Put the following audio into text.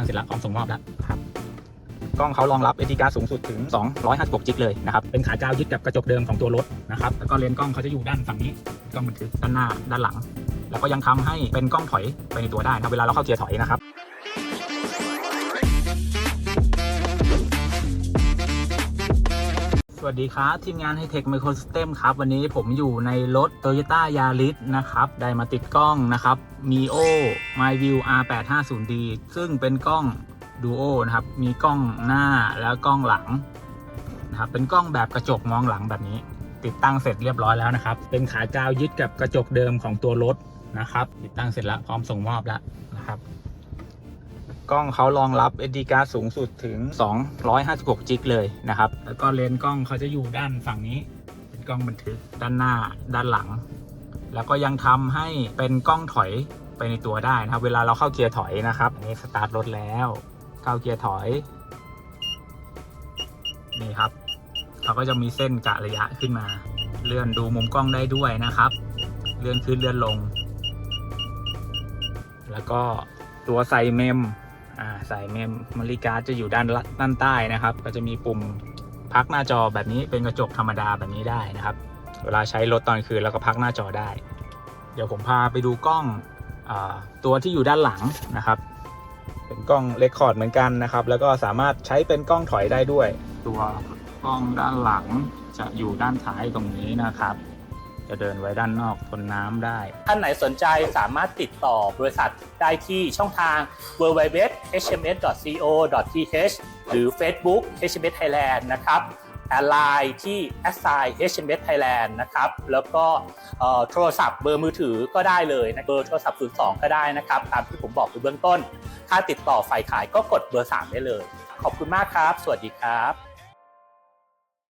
ตั้งเสร็จแล้วพร้อมส่งมอบแล้วครับกล้องเขารองรับ SD card สูงสุดถึง 256จิกเลยนะครับ เป็นขาจาวยึดกับกระจกเดิมของตัวรถนะครับ แล้วก็เลนส์กล้องเขาจะอยู่ด้านฝั่งนี้กล้องบันทึกด้านหน้าด้านหลัง แล้วก็ยังทำให้เป็นกล้องถอยไปในตัวได้นะเวลาเราเข้าเกียร์ถอยนะครับ สวัสดีครับทีมงาน h i t e c h Microsystem ครับ วันนี้ผมอยู่ในรถ Toyota Yaris นะครับ ได้มาติดกล้องนะครับ Mio MyView R850D ซึ่งเป็นกล้อง Duo นะครับ มีกล้องหน้าแล้วกล้องหลังนะครับเป็นกล้องแบบกระจกมองหลังแบบนี้ ติดตั้งเสร็จเรียบร้อยแล้วนะครับ เป็นขาจาวยึดกับกระจกเดิมของตัวรถนะครับ ติดตั้งเสร็จแล้วพร้อมส่งมอบแล้วนะครับ กล้องเขารองรับ SD card สูงสุดถึง 256จิกเลยนะครับ แล้วก็เลนส์กล้องเขาจะอยู่ด้านฝั่งนี้ เป็นกล้องบันทึกด้านหน้าด้านหลัง แล้วก็ยังทำให้เป็นกล้องถอยไปในตัวได้นะครับ เวลาเราเข้าเกียร์ถอยนะครับอันนี้สตาร์ทรถแล้วเข้าเกียร์ถอยนี่ครับเขาก็จะมีเส้นกะระยะขึ้นมา เลื่อนดูมุมกล้องได้ด้วยนะครับ เลื่อนขึ้นเลื่อนลง แล้วก็ ตัวใส่เมมอ่าใส่เมมมริการดจะอยู่ด้านละด้านใต้นะครับ ก็จะมีปุ่มพักหน้าจอแบบนี้เป็นกระจกธรรมดาแบบนี้ได้นะครับ เวลาใช้รถตอนคืนแล้วก็พักหน้าจอได้ เดี๋ยวผมพาไปดูกล้องอาตัวที่อยู่ด้านหลังนะครับ เป็นกล้องเรคคอร์ดเหมือนกันนะครับ แล้วก็สามารถใช้เป็นกล้องถอยได้ด้วย ตัวกล้องด้านหลังจะอยู่ด้านท้ายตรงนี้นะครับ จะเดินไว้ด้านนอกทนน้ำได้ ท่านไหนสนใจสามารถติดต่อบริษัทได้ที่ช่องทาง www.hms.co.th หรือ Facebook HMS Thailand นะครับแอดไลน์ที่ a s s i HMS Thailand นะครับ แล้วก็โทรศัพท์เบอร์มือถือก็ได้เลยนะเบอร์โทรศัพท์ 02 ก็ได้นะครับ ตามที่ผมบอกไปเบื้องต้น ถ้าติดต่อฝ่ายขายก็กดเบอร์ 3 ได้เลย ขอบคุณมากครับ สวัสดีครับ